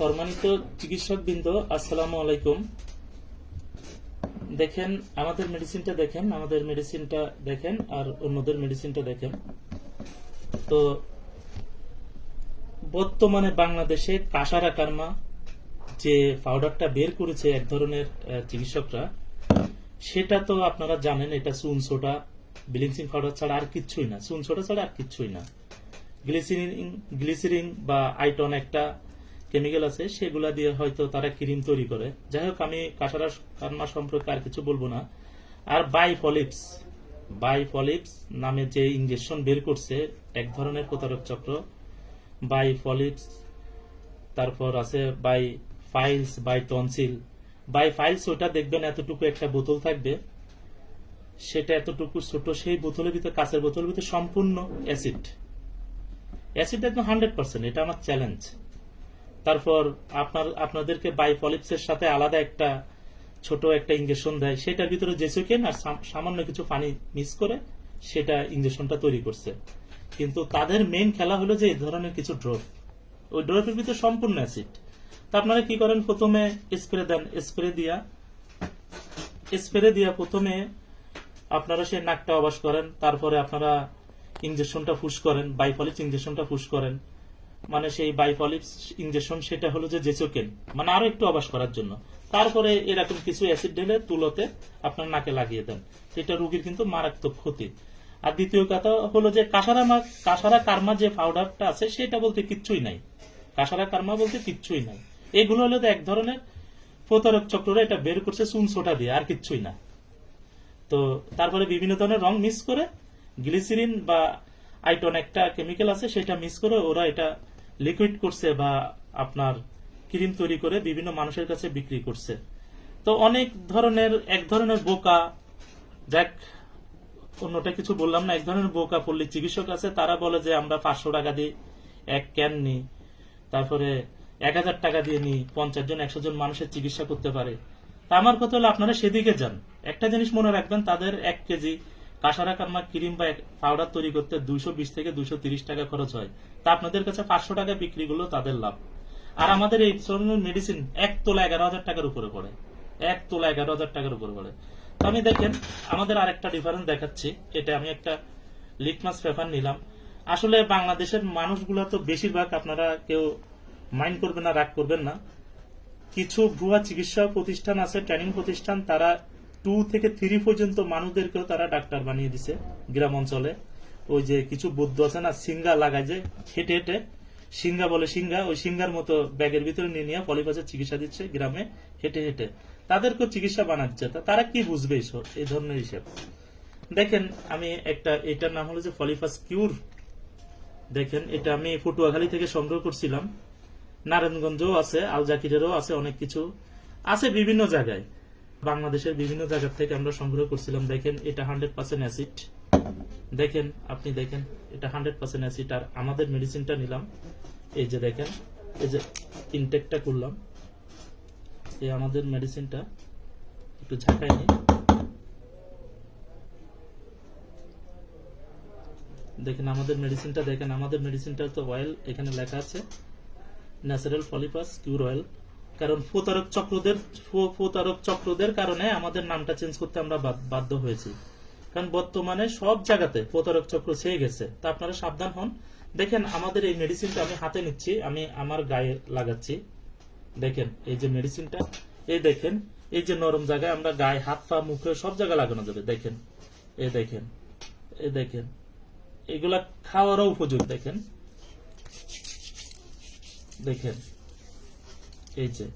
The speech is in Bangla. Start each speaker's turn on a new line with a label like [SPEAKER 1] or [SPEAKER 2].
[SPEAKER 1] সম্মানিত চিকিৎসক বৃন্দ আসসালামু আলাইকুম। দেখেন, আমাদের মেডিসিনটা দেখেন, আমাদের মেডিসিনটা দেখেন, আর অন্যদের মেডিসিনটা দেখেন। তো, বর্তমানে বাংলাদেশে কাসারা কার্মা যে পাউডারটা বের করেছে এক ধরনের চিকিৎসকরা, সেটা তো আপনারা জানেন, এটা চুন সোডা ব্লিচিং পাউডার ছাড়া আর কিচ্ছুই না। চুন সোডা ছাড়া আর কিচ্ছুই না। গ্লিসিরিন গ্লিসিরিন বা আইটন একটা কেমিক্যাল আছে, সেগুলা দিয়ে হয়তো তারা ক্রিম তৈরি করে। যাই হোক, আমি কাঁসারা কারমা সম্পর্কে আর কিছু বলব না। আর বাই ফলিপস বাই ফলিপস নামে যে ইঞ্জেকশন বের করছে, এক ধরনের প্রতারক চক্র। বাই ফলিপস তারপর আছে বাই ফাইলস বাই টনসিল বাই ফাইলস ওটা দেখবেন এতটুকু একটা বোতল থাকবে। সেটা এতটুকু ছোট, সেই বোতলের ভিতরে, কাঁচের বোতলের ভিতরে সম্পূর্ণ অ্যাসিড অ্যাসিড একদম হান্ড্রেড পার্সেন্ট এটা আমার চ্যালেঞ্জ তারপর আপনার, আপনাদেরকে বাই পলিপসের সাথে আলাদা একটা ছোট একটা ইঞ্জেকশন দেয়। সেটার ভিতরে জেসুকেন আর সাম- সামান্য কিছু পানি মিক্স করে সেটা ইঞ্জেকশনটা তৈরি করছে। কিন্তু তাদের মেন খেলা হলো যে এই ধরনের কিছু ড্রপ ওই ড্রপের ভিতরে সম্পূর্ণ অ্যাসিড তা আপনারা কি করেন? প্রথমে স্প্রে দেন স্প্রে দিয়া স্প্রে দিয়া প্রথমে আপনারা সে নাকটা অবাস করেন, তারপরে আপনারা ইঞ্জেকশনটা ফুস করেন বাইফলিপস ইঞ্জেকশনটা ফুস করেন। মানে সেই বাইফলিপস ইঞ্জেকশন সেটা হলো যে জেচোকেন মানে আরও একটু অবাস করার জন্য। তারপরে এরকম কিছু অ্যাসিড ঢেলে তুলোতে আপনার নাকে লাগিয়ে দেন। এটা রোগীর কিন্তু মারাত্মক ক্ষতি। আর দ্বিতীয় কথা হলো যে কাসারা কাসারা কার্মা যে পাউডারটা আছে, সেটা বলতে কিচ্ছুই নাই। কাসারা কার্মা বলতে কিচ্ছুই নাই। এগুলো হলো এক ধরনের প্রতারক চক্ররা এটা বের করছে চুন সোটা দিয়ে, আর কিচ্ছুই না। তো তারপরে বিভিন্ন ধরনের রং মিক্স করে গ্লিসিরিন বা আইটন একটা কেমিক্যাল আছে, সেটা মিক্স করে ওরা এটা লিকুইড করছে বা আপনার ক্রিম তৈরি করে বিভিন্ন মানুষের কাছে বিক্রি করছে। তো অনেক ধরনের, এক ধরনের বোকা যাক অন্যটা কিছু বললাম না, এক ধরনের বোকা পল্লী চিকিৎসক আছে, তারা বলে যে আমরা পাঁচশো টাকা দিয়ে এক ক্যান নিই, তারপরে এক হাজার টাকা দিয়ে নিই, পঞ্চাশ জন, একশো জন মানুষের চিকিৎসা করতে পারে। তা আমার কথা হলো আপনারা সেদিকে যান। একটা জিনিস মনে রাখবেন, তাদের এক কেজি কাঁসারা কারমা ক্রিম বা পাউডার তৈরি করতে দুইশো বিশ থেকে দুইশো তিরিশ টাকা খরচ হয়। তা আপনাদের কাছে পাঁচশো টাকা বিক্রি করলেও তাদের লাভ। আর আমাদের এই ধরনের মেডিসিন এক তোলা এগারো হাজার টাকার উপরে পড়ে। এক তোলা এগারো হাজার টাকার উপরে পড়ে। তো আমি দেখেন, আমাদের আরেকটা ডিফারেন্স দেখাচ্ছি। এটা আমি একটা লিটমাস পেপার নিলাম। আসলে বাংলাদেশের মানুষগুলো তো বেশিরভাগ আপনারা কেউ মাইন্ড করবেন না, রাগ করবেন না। কিছু ভুয়া চিকিৎসা প্রতিষ্ঠান আছে ট্রেনিং প্রতিষ্ঠান, তারা টু থেকে থ্রি পর্যন্ত মানুষদেরকেও তারা ডাক্তার বানিয়ে দিছে গ্রাম অঞ্চলে। ওই যে কিছু বুদ্ধ আছে না সিঙ্গা লাগায় যে হেঁটে হেঁটে সিঙ্গা বলে সিঙ্গা ওই সিঙ্গার মতো ব্যাগের ভিতরে নিয়ে নিয়ে পলিপাসের চিকিৎসা দিচ্ছে গ্রামে হেঁটে হেঁটে। তাদেরকেও চিকিৎসা বানাচ্ছে। তারা কি বুঝবে এই ধরনের হিসেব? দেখেন, আমি একটা, এটার নাম হলো যে ফলিফাস কিউর। দেখেন, এটা আমি পটুয়াখালী থেকে সংগ্রহ করছিলাম। নারায়ণগঞ্জও আছে আল জাকিরেরও আছে অনেক কিছু। আছে বিভিন্ন জায়গায়। বাংলাদেশের বিভিন্ন জায়গা থেকে আমরা সংগ্রহ করছিলাম। দেখেন, এটা হান্ড্রেড পার্সেন্ট অ্যাসিড দেখেন, আপনি দেখেন, এটা হান্ড্রেড পার্সেন্ট অ্যাসিড আর আমাদের মেডিসিনটা নিলাম। এই যে দেখেন, এই যে ইনটেকটা করলাম। এই আমাদের মেডিসিনটা একটু ঝাঁকাই নিই দেখেন, আমাদের মেডিসিনটা দেখেন, আমাদের মেডিসিনটা তো অয়েল এখানে লেখা আছে। ন্যাচারাল ফলিপাস কিউর অয়েল কারণ প্রতারক চক্রদের প্রতারক চক্রদের কারণে আমাদের নামটা চেঞ্জ করতে আমরা বাধ্য হয়েছি। কারণ বর্তমানে সব জায়গাতে প্রতারক চক্র ছেয়ে গেছে। তা আপনারা সাবধান হন। দেখেন, আমাদের এই মেডিসিনটা আমি হাতে নিচ্ছি, আমি আমার গায়ে লাগাচ্ছি। দেখেন, এই যে মেডিসিনটা এই দেখেন, এই যে নরম জায়গায় আমরা গায়ে হাত পা, মুখে, সব জায়গায় লাগানো যাবে। দেখেন, এই দেখেন এই দেখেন, এগুলা খাওয়ারও উপযোগী। দেখেন দেখেন এই যে